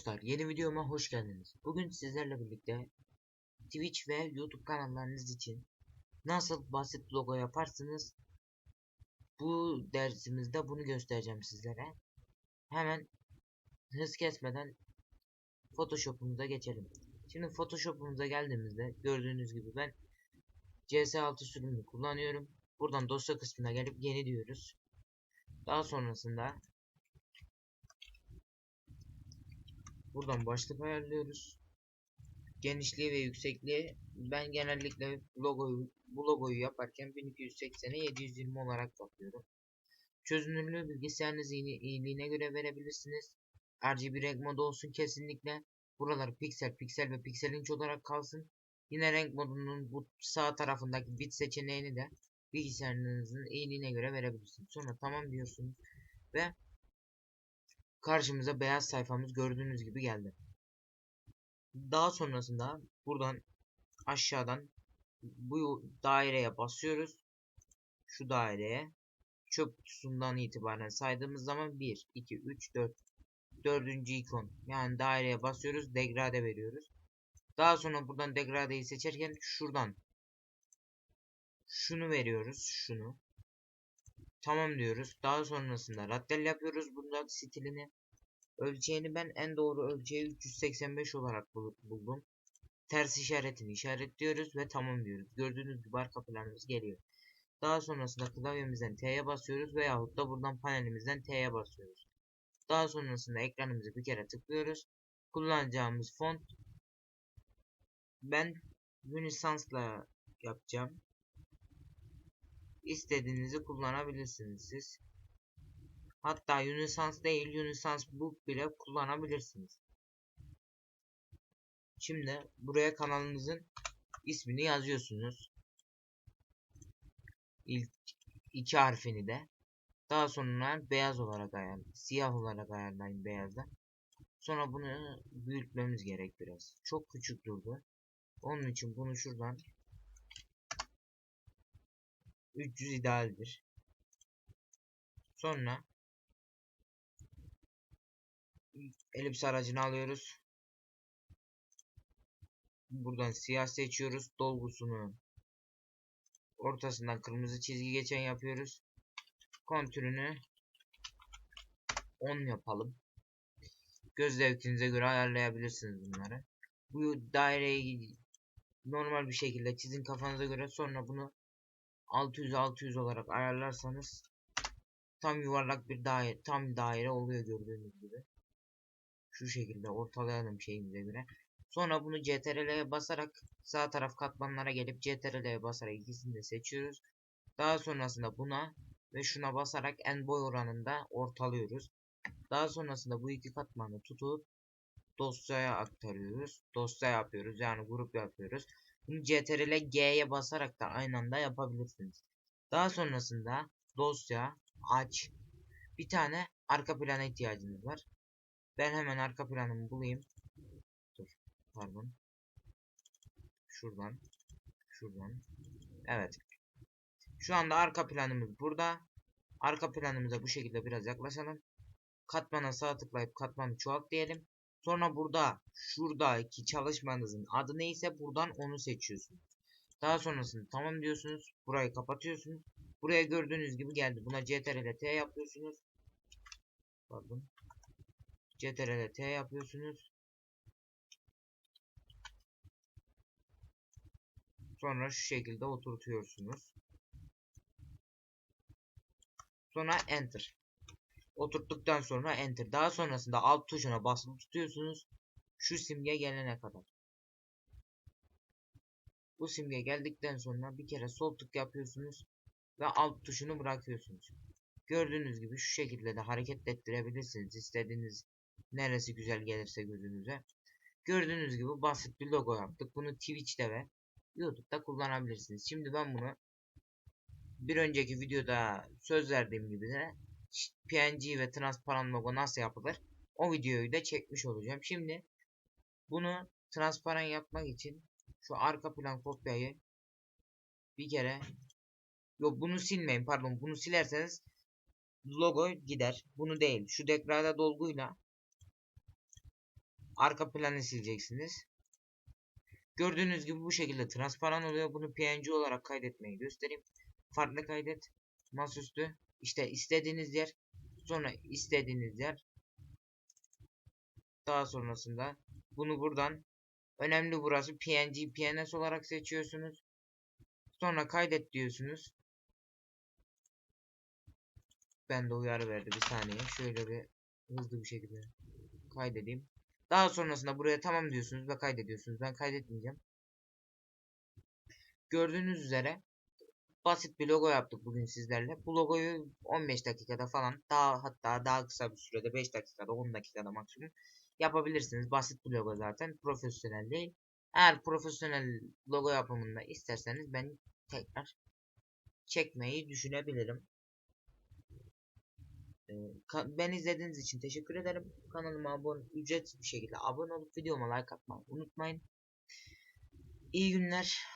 dostlar, yeni videoma hoş geldiniz. Bugün sizlerle birlikte Twitch ve YouTube kanallarınız için nasıl basit logo yaparsınız bu dersimizde bunu göstereceğim sizlere. Hemen hız kesmeden Photoshop'umuza geçelim. Şimdi Photoshop'umuza geldiğimizde gördüğünüz gibi ben CS6 sürümünü kullanıyorum. Buradan dosya kısmına gelip yeni diyoruz. Daha sonrasında Buradan başlık ayarlıyoruz. Genişliği ve yüksekliği ben genellikle logoyu bu logoyu yaparken 1280'e 720 olarak yapıyorum. Çözünürlüğü bilgisayarınız iyiliğine göre verebilirsiniz. RGB renk modu olsun kesinlikle. Buralar piksel, piksel ve piksel inç olarak kalsın. Yine renk modunun bu sağ tarafındaki bit seçeneğini de bilgisayarınızın iyiliğine göre verebilirsiniz. Sonra tamam diyorsunuz ve karşımıza beyaz sayfamız gördüğünüz gibi geldi. Daha sonrasında buradan aşağıdan bu daireye basıyoruz. Şu daireye çöp kutusundan itibaren saydığımız zaman 1, 2, 3, 4 dördüncü ikon yani daireye basıyoruz degrade veriyoruz. Daha sonra buradan degradeyi seçerken şuradan şunu veriyoruz şunu Tamam diyoruz. Daha sonrasında raddel yapıyoruz bunda stilini. Ölçeğini ben en doğru ölçeği 385 olarak buldum. Ters işaretini işaretliyoruz ve tamam diyoruz. Gördüğünüz gibi arka planımız geliyor. Daha sonrasında klavyemizden T'ye basıyoruz veyahut da buradan panelimizden T'ye basıyoruz. Daha sonrasında ekranımızı bir kere tıklıyoruz. Kullanacağımız font ben Unisans'la yapacağım istediğinizi kullanabilirsiniz siz. Hatta Unisans değil Unisans Book bile kullanabilirsiniz. Şimdi buraya kanalınızın ismini yazıyorsunuz. İlk iki harfini de. Daha sonra beyaz olarak ayarlayın. Siyah olarak ayarlayın beyazda. Sonra bunu büyütmemiz gerek biraz. Çok küçük durdu. Onun için bunu şuradan 300 idealdir. Sonra elips aracını alıyoruz. Buradan siyah seçiyoruz. Dolgusunu ortasından kırmızı çizgi geçen yapıyoruz. Kontürünü 10 yapalım. Göz zevkinize göre ayarlayabilirsiniz bunları. Bu daireyi normal bir şekilde çizin kafanıza göre sonra bunu 600 600 olarak ayarlarsanız tam yuvarlak bir daire tam daire oluyor gördüğünüz gibi. Şu şekilde ortalayalım şeyimize göre. Sonra bunu CTRL'ye basarak sağ taraf katmanlara gelip CTRL'ye basarak ikisini de seçiyoruz. Daha sonrasında buna ve şuna basarak en boy oranında ortalıyoruz. Daha sonrasında bu iki katmanı tutup dosyaya aktarıyoruz. Dosya yapıyoruz yani grup yapıyoruz. Bunu CTRL G'ye basarak da aynı anda yapabilirsiniz. Daha sonrasında dosya aç. Bir tane arka plana ihtiyacınız var. Ben hemen arka planımı bulayım. Dur. Pardon. Şuradan. Şuradan. Evet. Şu anda arka planımız burada. Arka planımıza bu şekilde biraz yaklaşalım. Katmana sağ tıklayıp katmanı çoğalt diyelim. Sonra burada şuradaki çalışmanızın adı neyse buradan onu seçiyorsunuz. Daha sonrasında tamam diyorsunuz. Burayı kapatıyorsunuz. Buraya gördüğünüz gibi geldi. Buna CTRL T yapıyorsunuz. Pardon. CTRL T yapıyorsunuz. Sonra şu şekilde oturtuyorsunuz. Sonra enter. Oturttuktan sonra enter. Daha sonrasında alt tuşuna basılı tutuyorsunuz. Şu simge gelene kadar. Bu simge geldikten sonra bir kere sol tık yapıyorsunuz ve alt tuşunu bırakıyorsunuz. Gördüğünüz gibi şu şekilde de hareket ettirebilirsiniz. İstediğiniz neresi güzel gelirse gözünüze. Gördüğünüz gibi basit bir logo yaptık. Bunu Twitch'te ve YouTube'da kullanabilirsiniz. Şimdi ben bunu bir önceki videoda söz verdiğim gibi de PNG ve transparan logo nasıl yapılır? O videoyu da çekmiş olacağım. Şimdi bunu transparan yapmak için şu arka plan kopyayı bir kere yok bunu silmeyin pardon bunu silerseniz logo gider. Bunu değil. Şu degrada dolguyla arka planı sileceksiniz. Gördüğünüz gibi bu şekilde transparan oluyor. Bunu PNG olarak kaydetmeyi göstereyim. Farklı kaydet. Masaüstü. İşte istediğiniz yer. Sonra istediğiniz yer. Daha sonrasında bunu buradan önemli burası PNG PNS olarak seçiyorsunuz. Sonra kaydet diyorsunuz. Ben de uyarı verdi bir saniye. Şöyle bir hızlı bir şekilde kaydedeyim. Daha sonrasında buraya tamam diyorsunuz ve kaydediyorsunuz. Ben kaydetmeyeceğim. Gördüğünüz üzere basit bir logo yaptık bugün sizlerle. Bu logoyu 15 dakikada falan daha hatta daha kısa bir sürede 5 dakikada 10 dakikada maksimum yapabilirsiniz. Basit bir logo zaten. Profesyonel değil. Eğer profesyonel logo yapımında isterseniz ben tekrar çekmeyi düşünebilirim. Ee, Ben izlediğiniz için teşekkür ederim. Kanalıma abone, ücretsiz bir şekilde abone olup videoma like atmayı unutmayın. İyi günler.